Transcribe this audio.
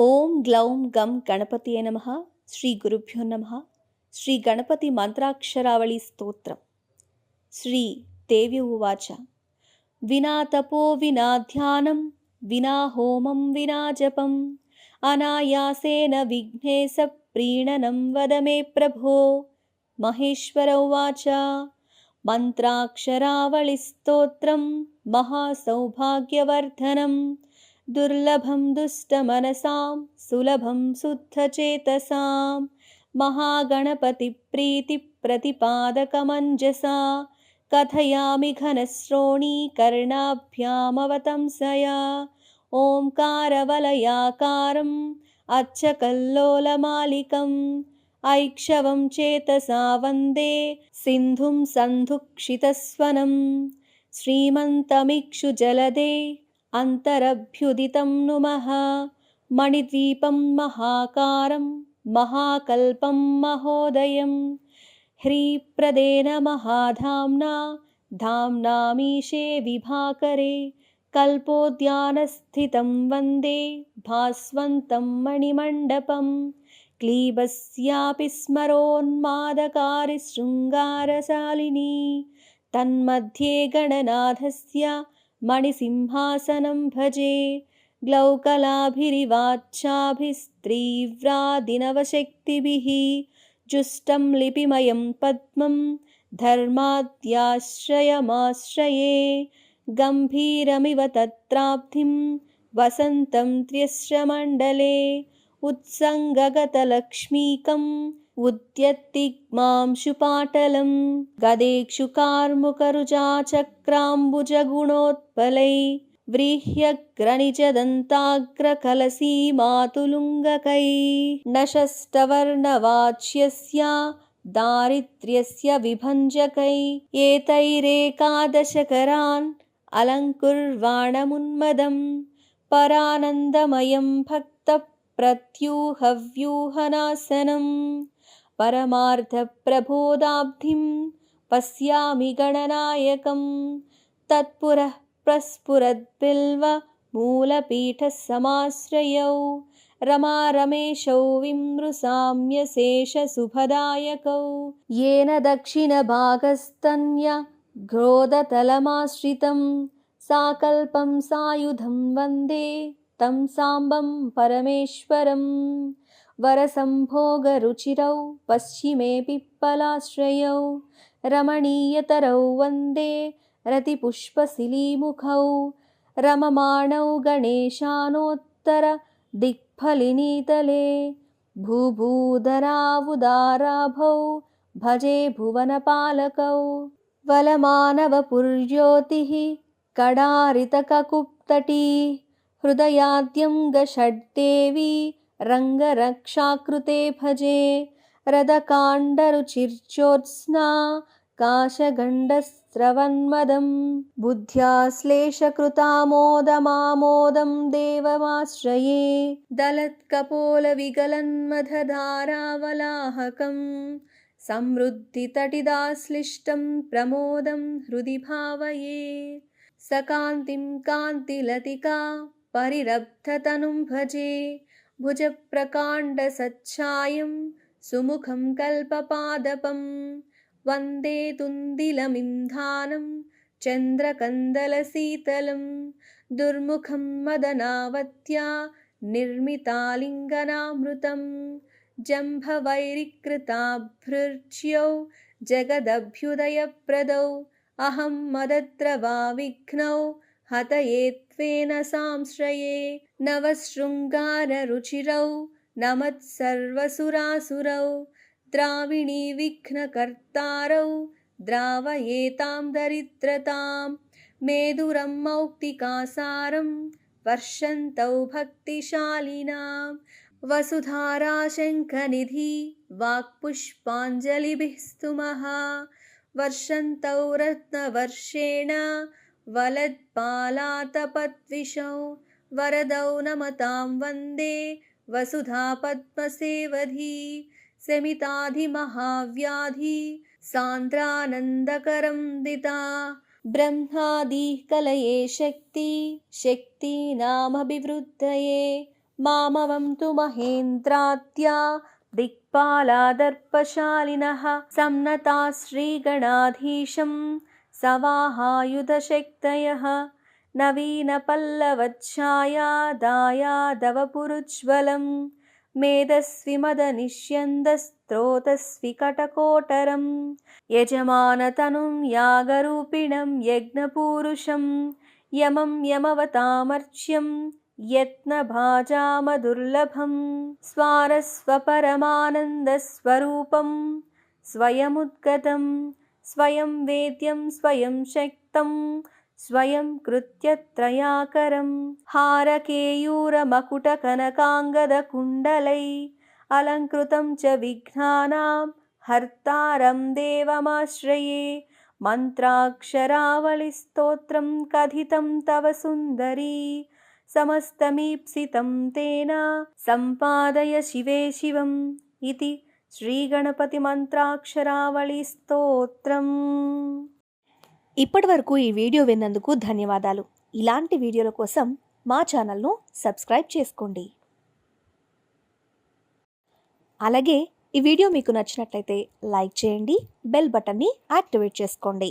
ఓం గ్లౌం గం గణపతియే నమ. శ్రీ గురుభ్యో నమ. శ్రీ గణపతి మంత్రాక్షరావళి స్తోత్రం. శ్రీ దేవి ఉవాచ. వినా తపో వినా ధ్యానం వినా హోమం వినా జపం. అనాయాసేన విఘ్నేశ ప్రీణనం వదమే ప్రభో. మహేశ్వర ఉవాచ. మంత్రాక్షరావళి స్తోత్రం మహాసౌభాగ్యవర్ధనం. दुर्लभं दुष्टमनसां सुलभं शुद्धचेतसां महागणपतिप्रीतिप्रतिपादकमञ्जसा कथयामि घनश्रोणीकर्णाभ्यामवतंसया ओङ्कारवलयाकारम् अच्छकल्लोलमालिकम् ऐक्षवं चेतसा वन्दे सिन्धुं सन्धुक्षितस्वनं श्रीमन्तमिक्षुजलदे अन्तरभ्युदितं नुमः। मणिद्वीपं महाकारं महाकल्पं महोदयं ह्रीप्रदेन महाधाम्ना धाम्नामीशे विभाकरे। कल्पोद्यानस्थितं वन्दे भास्वन्तं मणिमण्डपं क्लीबस्यापि स्मरोन्मादकारिशृङ्गारशालिनी तन्मध्ये गणनाथस्य मणिसिंहासनं भजे ग्लौकलाभिरिवाच्छाभिस्त्रीव्रादिनवशक्तिभिः जुष्टं लिपिमयं पद्मं धर्माद्याश्रयमाश्रये गम्भीरमिव तत्राब्धिं वसन्तं त्र्यश्रमण्डले उत्सङ्गगतलक्ष्मीकम् उद्यत्तिग्मांशुपाटलं गदेक्षुकार्मुकरुजाचक्राम्बुजगुणोत्पलै व्रीह्यग्रणिजदन्ताग्रकलसीमातुलुङ्गकै नषष्टवर्णवाच्यस्य दारिद्र्यस्य विभञ्जकै एतैरेकादशकरान् अलङ्कुर्वाणमुन्मदं परानन्दमयं भक्तप्रत्यूहव्यूहनाशनम् परमार्थप्रबोधाब्धिं पश्यामि गणनायकं तत्पुरः प्रस्फुरद्बिल्वमूलपीठसमाश्रयौ रमारमेशौ विमृशाम्यशेषशुभदायकौ येन दक्षिणभागस्तन्यग्रोधतलमाश्रितं साकल्पं सायुधं वन्दे तं साम्बं परमेश्वरम् वरसम्भोगरुचिरौ पश्चिमे पिप्पलाश्रयौ रमणीयतरौ वन्दे रतिपुष्पशिलीमुखौ रममाणौ गणेशानोत्तरदिक्फलिनीतले भूभूधरावुदाराभौ भजे भुवनपालकौ वलमानवपुर्ज्योतिः कडारितककुप्तटी हृदयाद्यं गषड्देवी रङ्गरक्षाकृते भजे रदकाण्डरुचिर्ज्योत्स्ना काशगण्डस्रवन्मदं बुद्ध्याश्लेषकृतामोदमामोदं देवमाश्रये दलत्कपोलविगलन्मधधारावलाहकं समृद्धितटिदाश्लिष्टं प्रमोदं हृदि भावये। सकान्तिं कान्तिलतिका परिरब्धतनुं भजे भुजप्रकाण्डसच्छायं सुमुखं कल्पपादपं वन्दे तुन्दिलमिन्धानं चन्द्रकन्दलशीतलं दुर्मुखं मदनावत्या निर्मितालिङ्गनामृतं जम्भवैरिकृताभृच्यौ जगदभ्युदयप्रदौ अहं मदद्रवाविघ्नौ हतये त्वेन सांश्रये नवशृङ्गाररुचिरौ नमत्सर्वसुरासुरौ द्राविणीविघ्नकर्तारौ द्रावयेतां दरिद्रतां मेदुरं मौक्तिकासारं वर्षन्तौ भक्तिशालिनां वसुधाराशङ्खनिधि वाक्पुष्पाञ्जलिभिः स्तुमः वर्षन्तौ रत्नवर्षेण वलत्पालातपद्विषौ वरदौ नमतां वन्दे वसुधापद्मसेवधी शमिताधिमहाव्याधि सान्द्रानन्दकरं दिता ब्रह्मादिः कलये शक्ति शक्तीनामभिवृद्धये मामवं तु महेन्द्रात्या दिक्पालादर्पशालिनः सम्नता श्रीगणाधीशं सवाहायुधशक्तयः। नवीनपल्लवच्छायादायादवपुरुज्ज्वलं मेधस्विमदनिष्यन्दस्त्रोतस्विकटकोटरं यजमानतनुं यागरूपिणं यज्ञपूरुषं यमं यमवतामर्च्यं यत्नभाजामदुर्लभं स्वारस्वपरमानन्दस्वरूपं स्वयमुद्गतं स्वयं वेद्यं स्वयं शक्तं स्वयं कृत्यत्रयाकरं हारकेयूरमकुटकनकाङ्गदकुण्डलै अलङ्कृतं च विघ्नानां हर्तारं देवमाश्रये। मन्त्राक्षरावलिस्तोत्रं कथितं तव सुन्दरी समस्तमीप्सितं तेन सम्पादय शिवे शिवम् इति శ్రీగణపతిమంత్రాక్షరావళి స్తోత్రం ఇప్పటివరకు ఈ వీడియో విన్నందుకు ధన్యవాదాలు. ఇలాంటి వీడియోల కోసం మా ఛానల్ను సబ్స్క్రైబ్ చేసుకోండి. అలాగే ఈ వీడియో మీకు నచ్చినట్లయితే లైక్ చేయండి బెల్ బటన్ని యాక్టివేట్ చేసుకోండి.